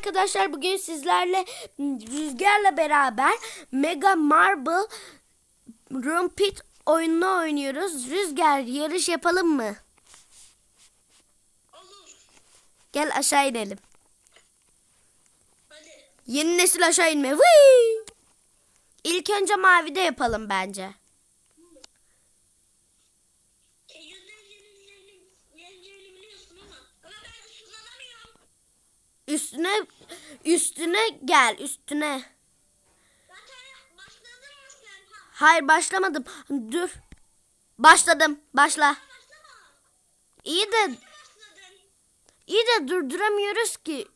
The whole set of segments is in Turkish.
arkadaşlar bugün sizlerle Rüzgar'la beraber Mega Marble Room Pit oyununu oynuyoruz. Rüzgar yarış yapalım mı? Olur. Gel aşağı inelim. Hadi. Yeni nesil aşağı inme. Vıy! İlk önce mavide yapalım bence. Üstüne üstüne gel üstüne. Hayır başlamadım. Dur. Başladım. Başla. İyi de iyi de durduramıyoruz ki.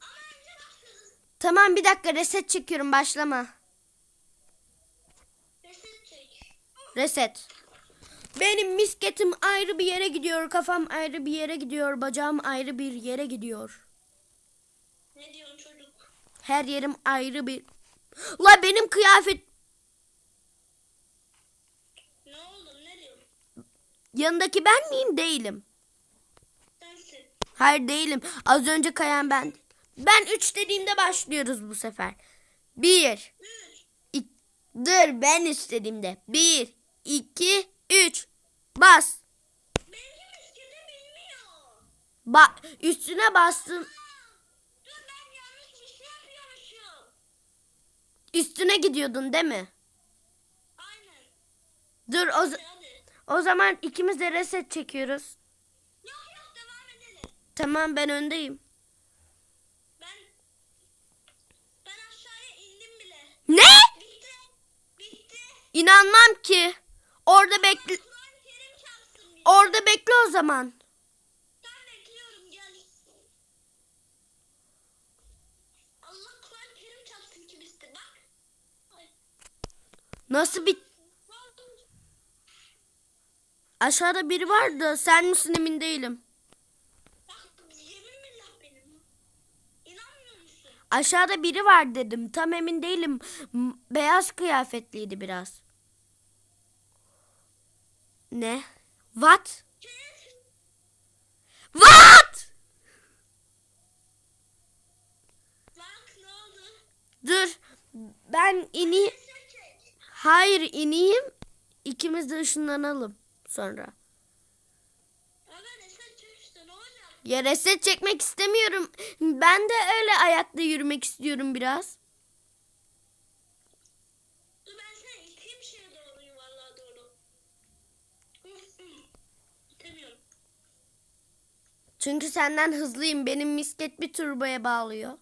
Tamam bir dakika reset çekiyorum başlama. Reset. Benim misketim ayrı bir yere gidiyor, kafam ayrı bir yere gidiyor, bacağım ayrı bir yere gidiyor. Ne diyorsun çocuk? Her yerim ayrı bir... La benim kıyafet Ne oldu? Ne diyorsun? yanındaki ben miyim? Değilim. Sensin. Hayır değilim. Az önce kayan ben. Ben 3 dediğimde başlıyoruz bu sefer. 1 Üç. Dur ben istediğimde. 1 2 3 Bas. Benim miskete bilmiyor. Ba üstüne bastın. Dur ben yanlış bir şey yapıyormuşum. Üstüne gidiyordun değil mi? Aynen. Dur o, Hadi. o zaman ikimiz de reset çekiyoruz. Yok yok devam edelim. Tamam ben öndeyim. Ben ben aşağıya indim bile. Ne? Bitti. Bitti. İnanmam ki. Orada bekle orada bekle o zaman. Ben bekliyorum gel. Allah Kur'an-ı Kerim çarpsın ki bizde bak. Ay. Nasıl bir aşağıda biri vardı. Sen misin emin değilim. Aşağıda biri var dedim. Tam emin değilim. Beyaz kıyafetliydi biraz. Ne? What? What? Bak? Dur. Ben ini. Hayır ineyim. İkimiz de ışınlanalım sonra. Ya reset çekmek istemiyorum. Ben de öyle ayakta yürümek istiyorum biraz. Çünkü senden hızlıyım. Benim misket bir turboya bağlıyor.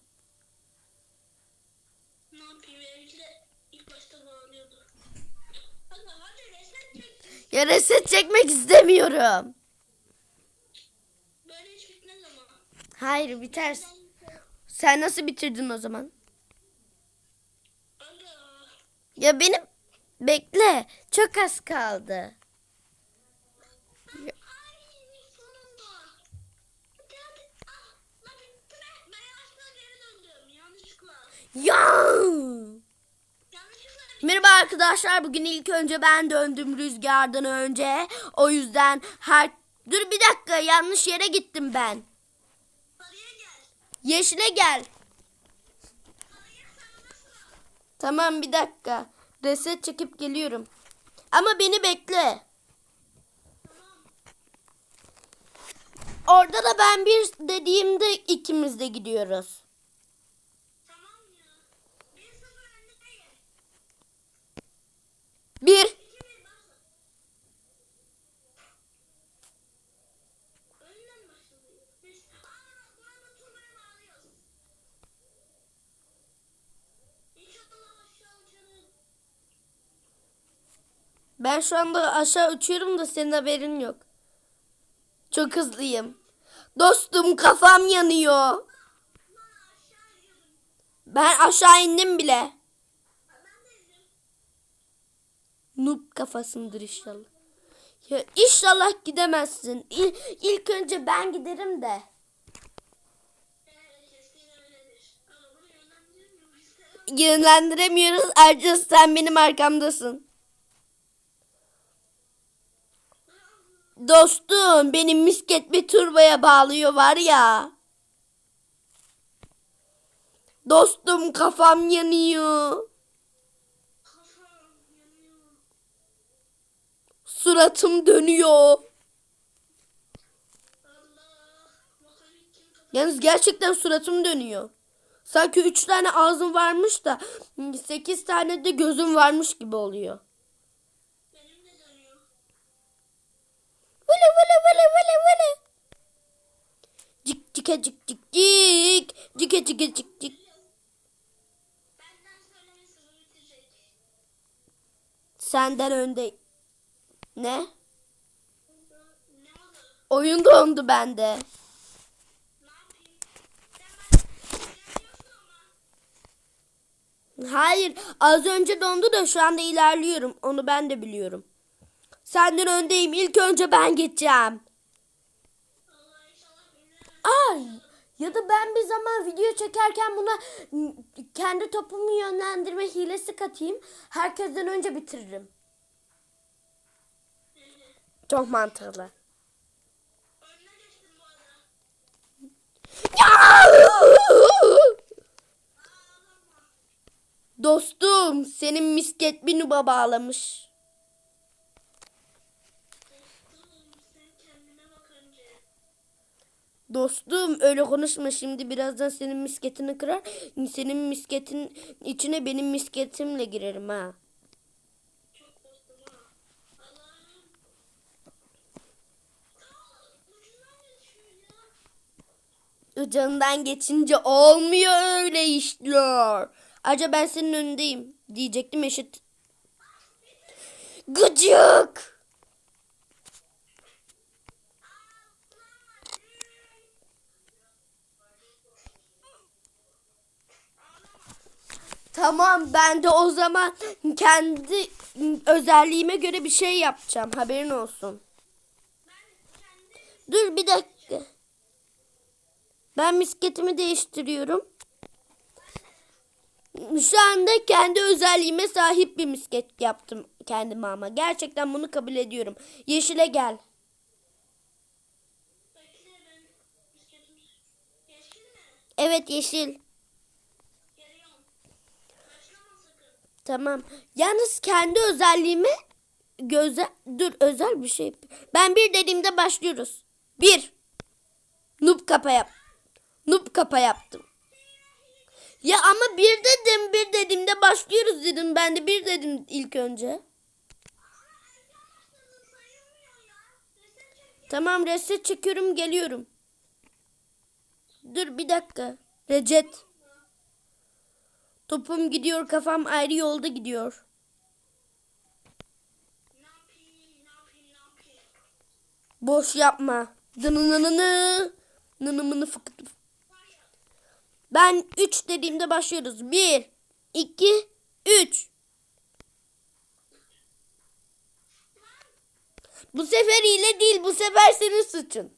Ne yapayım benimki de ilk başta bağlıyordu. Hadi hadi reset çek. Ya reset çekmek istemiyorum. Böyle hiç bitmez ama. Hayır biter. Sen nasıl bitirdin o zaman? Ya benim bekle. Çok az kaldı. Ah. Ya! Merhaba arkadaşlar. Bugün ilk önce ben döndüm rüzgardan önce. O yüzden her... Dur bir dakika yanlış yere gittim ben. Yeşile gel. Tamam bir dakika. Reset çekip geliyorum. Ama beni bekle. Orada da ben bir dediğimde ikimiz de gidiyoruz. Tamam ya. Bir sıfır öndeyim. Bir. İki bir başla. Önden başlıyor. Beş. Aa burada turbayı bağlıyoruz. İnşallah aşağı uçarız. Ben şu anda aşağı uçuyorum da senin haberin yok. Çok hızlıyım. Dostum kafam yanıyor. Ben aşağı indim bile. Ben de izliyorum. Noob kafasındır inşallah. Ya inşallah gidemezsin. İl, ilk önce ben giderim de. Yönlendiremiyoruz. Ayrıca sen benim arkamdasın. Dostum benim misket bir turbaya bağlıyor var ya. Dostum kafam yanıyor. Kafam yanıyor. Suratım dönüyor. Yalnız gerçekten suratım dönüyor. Sanki üç tane ağzım varmış da sekiz tane de gözüm varmış gibi oluyor. Vılı vılı vılı vılı vılı. Cik cike cik cik cik. Cike cike cik cik. Senden önde. Ne? Oyun dondu bende. Hayır az önce dondu da şu anda ilerliyorum. Onu ben de biliyorum. Senden öndeyim. İlk önce ben geçeceğim. Ay ya da ben bir zaman video çekerken buna kendi topumu yönlendirme hilesi katayım. Herkesten önce bitiririm. Çok mantıklı. Dostum senin misket bir nuba bağlamış. Dostum öyle konuşma şimdi birazdan senin misketini kırar. Senin misketin içine benim misketimle girerim ha. Çok dostum ha. Allah'ım. Aa, ucundan geçiyor Ucundan geçince olmuyor öyle işler. Acaba ben senin önündeyim diyecektim eşit. Gıcık. Tamam ben de o zaman kendi özelliğime göre bir şey yapacağım. Haberin olsun. Dur bir dakika. Ben misketimi değiştiriyorum. Şu anda kendi özelliğime sahip bir misket yaptım kendime ama. Gerçekten bunu kabul ediyorum. Yeşile gel. Evet yeşil. Tamam. Yalnız kendi özelliğime göze dur özel bir şey. Ben bir dediğimde başlıyoruz. Bir. Noob kapa yap. Noob kapa yaptım. Ya ama bir dedim bir dediğimde başlıyoruz dedim. Ben de bir dedim ilk önce. Tamam reset çekiyorum geliyorum. Dur bir dakika. Recet. Topum gidiyor kafam ayrı yolda gidiyor. Boş yapma. Dınınınını. Nınımını fıkıt. Ben 3 dediğimde başlıyoruz. 1, 2, 3. Bu sefer hile değil. Bu sefer senin suçun.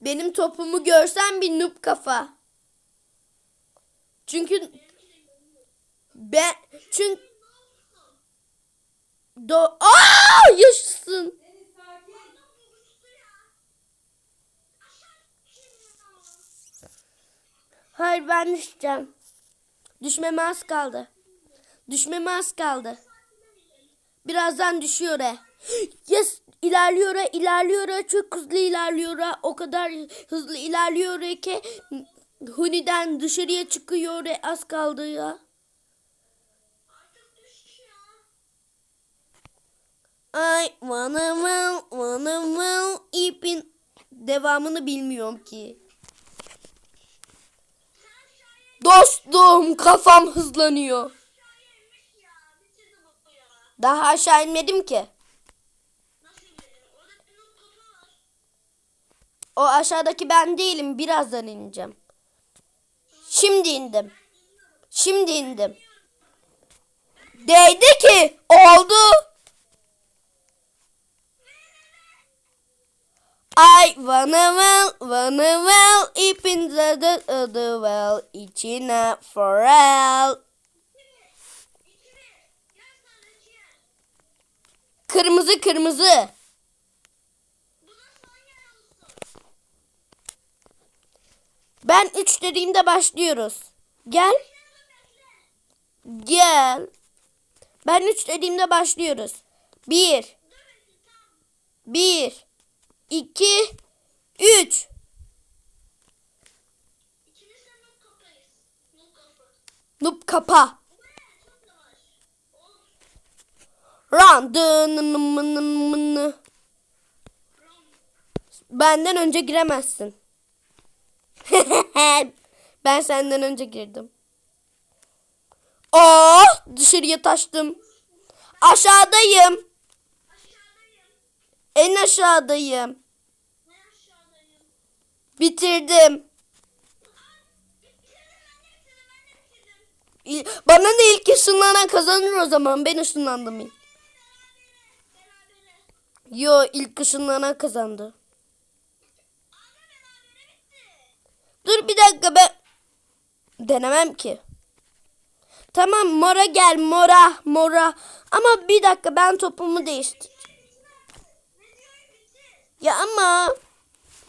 Benim topumu görsen bir noob kafa. Çünkü ben çünkü do Aa Hayır ben düşeceğim. Düşmeme az kaldı. Düşmeme az kaldı. Birazdan düşüyor he. Yes ilerliyor he, ilerliyor he, çok hızlı ilerliyor he. O kadar hızlı ilerliyor he ki Huni'den dışarıya çıkıyor he. Az kaldı ya. Ay vanamam vanamam ipin devamını bilmiyorum ki. Sen şahin Dostum kafam hızlanıyor. Daha aşağı inmedim ki. O aşağıdaki ben değilim. Birazdan ineceğim. Şimdi indim. Şimdi indim. Değdi ki. Oldu. I wanna well, wanna well, ipin the other well, içine forel. Kırmızı kırmızı. Ben üç dediğimde başlıyoruz. Gel. Gel. Ben üç dediğimde başlıyoruz. Bir. Bir. 2 3 İkimiz de noob kapa. Run. Benden önce giremezsin. ben senden önce girdim. Oh dışarıya taştım. Aşağıdayım. En aşağıdayım. Bitirdim. Bana ne ilk ışınlanan kazanır o zaman. Ben ışınlandım ilk. Yo ilk ışınlanan kazandı. Dur bir dakika ben denemem ki. Tamam mora gel mora mora. Ama bir dakika ben topumu değiştir. Ya ama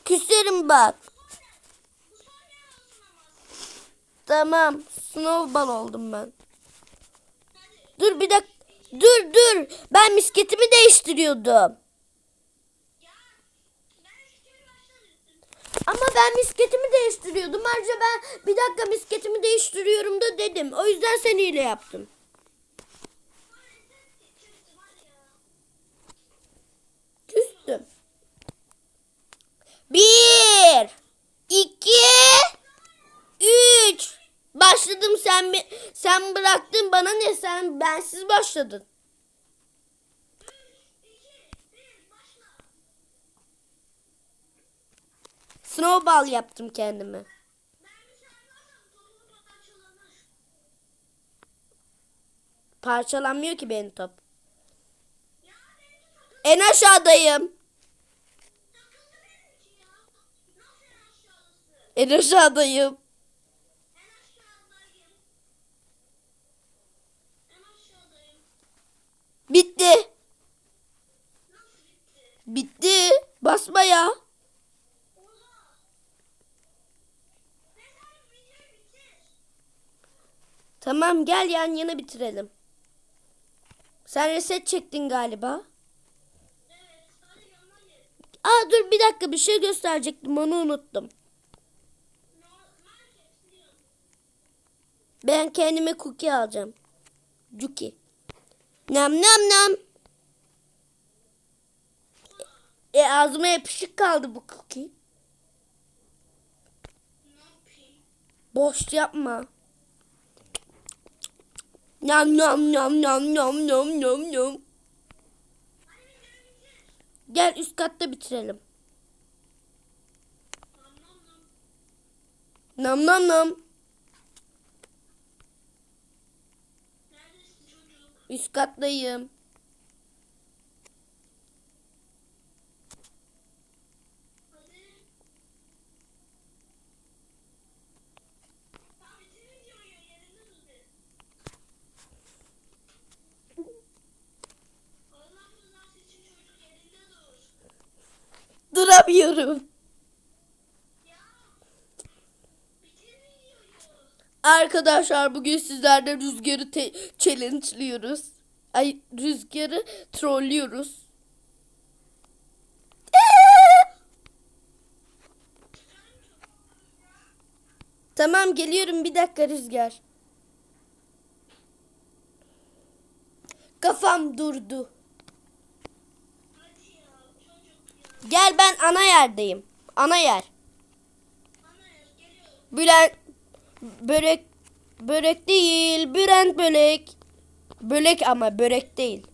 küserim bak. Tamam snowball oldum ben. Dur bir dakika. Dur dur. Ben misketimi değiştiriyordum. Ama ben misketimi değiştiriyordum. Ayrıca ben bir dakika misketimi değiştiriyorum da dedim. O yüzden seniyle yaptım. Çıktım hadi ya. Küstüm. Bir, iki, üç. Başladım sen? Sen bıraktın bana ne? Sen bensiz başladın. Snowball yaptım parçalanır. Parçalanmıyor ki benim top. En aşağıdayım. En aşağıdayım. Bitti. Bitti? Basma ya. Tamam gel yan yana bitirelim. Sen reset çektin galiba. Aa dur bir dakika bir şey gösterecektim onu unuttum. Ben kendime cookie alacağım. Cookie. Nam nam nam. E ağzıma yapışık kaldı bu cookie. Boş yapma. Nam nam nam nam nam nam nam nam. Gel üst katta bitirelim. Nam nam nam. Nam nam nam. Neredesin çocuk? Üst kattayım. Hadi. Tamam bitir videoyu. Yerinde dur bir. Allah rızası için çocuk yerinde dur. Duramıyorum. Ya. Bitir videoyu. Arkadaşlar bugün sizlerle rüzgarı te- challenge'lıyoruz. Ay rüzgarı trollüyoruz. tamam geliyorum bir dakika rüzgar. Kafam durdu. Gel ben ana yerdeyim. Ana yer. Bülent börek börek değil. Bülent börek. Börek ama börek değil.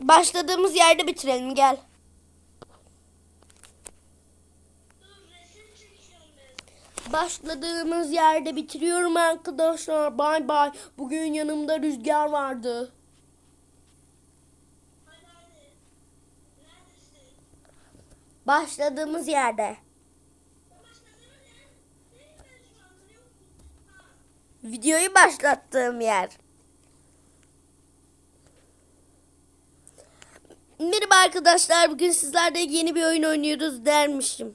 Başladığımız yerde bitirelim gel. Başladığımız yerde bitiriyorum arkadaşlar. Bay bay. Bugün yanımda rüzgar vardı. Başladığımız yerde. Ben başladığım yer. Neyim ben şu anda? Yok. Ha. Videoyu başlattığım yer. Merhaba arkadaşlar. Bugün sizlerle yeni bir oyun oynuyoruz dermişim.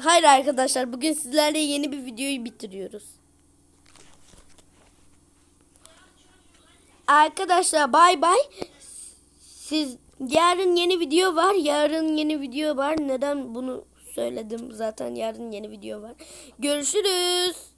Hayır arkadaşlar bugün sizlerle yeni bir videoyu bitiriyoruz. Arkadaşlar bay bay. Siz yarın yeni video var. Yarın yeni video var. Neden bunu söyledim? Zaten yarın yeni video var. Görüşürüz.